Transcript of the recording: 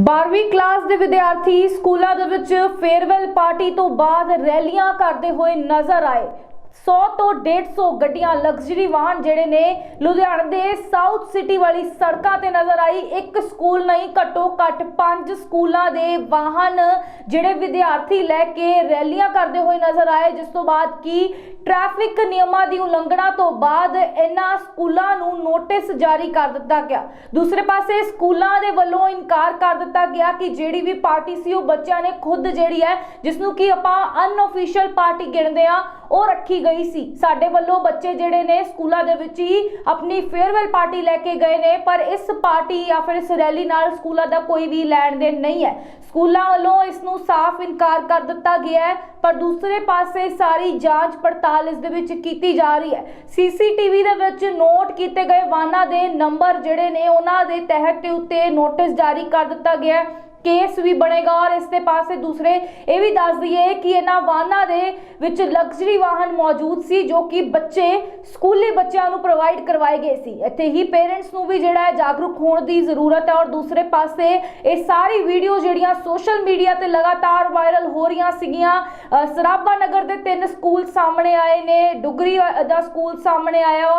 12ਵੀਂ class ਦੇ ਵਿਦਿਆਰਥੀ ਸਕੂਲਾਂ ਦੇ ਵਿੱਚ ਫੇਅਰਵੈਲ ਪਾਰਟੀ ਤੋਂ ਬਾਅਦ ਰੈਲੀਆਂ ਕਰਦੇ ਹੋਏ ਨਜ਼ਰ ਆਏ। 100 ਤੋਂ 150 ਗੱਡੀਆਂ ਲਗਜ਼ਰੀ ਵਾਹਨ ਜਿਹੜੇ ਨੇ ਲੁਧਿਆਣਾ ਦੇ ਸਾਊਥ ਸਿਟੀ ਵਾਲੀ ਸੜਕਾਂ ਤੇ ਨਜ਼ਰ ਆਈ। ਇੱਕ ਸਕੂਲ ਨਹੀਂ, ਘੱਟੋ ਘੱਟ ਪੰਜ ਸਕੂਲਾਂ ਦੇ ਵਾਹਨ ਜਿਹੜੇ ਵਿਦਿਆਰਥੀ ਲੈ ਕੇ ਰੈਲੀਆਂ ਕਰਦੇ ਹੋਏ ਨਜ਼ਰ ਆਏ। ਜਿਸ ਤੋਂ ਬਾਅਦ ਕੀ ਟ੍ਰੈਫਿਕ ਨਿਯਮਾਂ ਦੀ ਉਲੰਘਣਾ ਤੋਂ ਬਾਅਦ ਇਹਨਾਂ ਸਕੂਲਾਂ ਨੂੰ ਨੋਟਿਸ ਜਾਰੀ ਕਰ ਦਿੱਤਾ ਗਿਆ। ਦੂਸਰੇ ਪਾਸੇ ਸਕੂਲਾਂ ਦੇ ਵੱਲੋਂ ਇਨਕਾਰ ਕਰ ਦਿੱਤਾ ਗਿਆ ਕਿ ਜਿਹੜੀ ਵੀ ਪਾਰਟੀ ਸੀ ਉਹ ਬੱਚਿਆਂ ਨੇ ਖੁਦ ਜਿਹੜੀ ਹੈ, ਜਿਸ ਨੂੰ ਕਿ ਆਪਾਂ ਅਨਅਫੀਸ਼ੀਅਲ ਪਾਰਟੀ ਗਿਣਦੇ ਆ ਉਹ ਰੱਖੀ ਗਈ ਸੀ। ਸਾਡੇ ਵੱਲੋਂ ਬੱਚੇ ਜਿਹੜੇ ਨੇ ਸਕੂਲਾਂ ਦੇ ਵਿੱਚ ਹੀ ਆਪਣੀ ਫੇਅਰਵੈਲ ਪਾਰਟੀ ਲੈ ਕੇ ਗਏ ਨੇ, ਪਰ ਇਸ ਪਾਰਟੀ ਜਾਂ ਫਿਰ ਇਸ ਰੈਲੀ ਨਾਲ ਸਕੂਲਾਂ ਦਾ ਕੋਈ ਵੀ ਲੈਣ ਦੇਣ ਨਹੀਂ ਹੈ। ਸਕੂਲਾਂ ਵੱਲੋਂ ਇਸ ਨੂੰ ਸਾਫ਼ ਇਨਕਾਰ ਕਰ ਦਿੱਤਾ ਗਿਆ ਹੈ, ਪਰ ਦੂਸਰੇ ਪਾਸੇ ਸਾਰੀ ਜਾਂਚ ਪੜਤਾਲ ਇਸ ਦੇ ਵਿੱਚ ਕੀਤੀ ਜਾ ਰਹੀ ਹੈ। ਸੀਸੀਟੀਵੀ ਦੇ ਵਿੱਚ ਨੋਟ ਕੀਤੇ ਗਏ ਵਾਹਨਾਂ ਦੇ ਨੰਬਰ ਜਿਹੜੇ ਨੇ, ਉਹਨਾਂ ਦੇ ਤਹਿਤ ਤੇ ਉੱਤੇ ਨੋਟਿਸ ਜਾਰੀ ਕਰ ਦਿੱਤਾ ਗਿਆ ਹੈ। ਕੇਸ ਵੀ ਬਣੇਗਾ ਔਰ ਇਸ ਦੇ ਪਾਸੇ ਦੂਸਰੇ ਇਹ ਵੀ ਦੱਸ ਦਈਏ ਕਿ ਇਹਨਾਂ ਵਾਹਨਾਂ ਦੇ ਵਿੱਚ ਲਗਜ਼ਰੀ ਵਾਹਨ ਮੌਜੂਦ ਸੀ ਜੋ ਕਿ ਬੱਚੇ, ਸਕੂਲੀ ਬੱਚਿਆਂ ਨੂੰ ਪ੍ਰੋਵਾਈਡ ਕਰਵਾਏ ਗਏ ਸੀ। ਇੱਥੇ ਹੀ ਪੇਰੈਂਟਸ ਨੂੰ ਵੀ ਜਿਹੜਾ ਹੈ ਜਾਗਰੂਕ ਹੋਣ ਦੀ ਜ਼ਰੂਰਤ ਹੈ ਔਰ ਦੂਸਰੇ ਪਾਸੇ ਇਹ ਸਾਰੀ ਵੀਡੀਓ ਜਿਹੜੀਆਂ ਸੋਸ਼ਲ ਮੀਡੀਆ ਤੇ ਲਗਾਤਾਰ ਵਾਇਰਲ ਹੋ ਰਹੀਆਂ ਸੀਗੀਆਂ ਸਰਾਭਾ ਨਗਰ ਦੇ ਤਿੰਨ ਸਕੂਲ ਸਾਹਮਣੇ ਆਏ ਨੇ, ਡੁਗਰੀ ਦਾ ਸਕੂਲ ਸਾਹਮਣੇ ਆਇਆ ਔਰ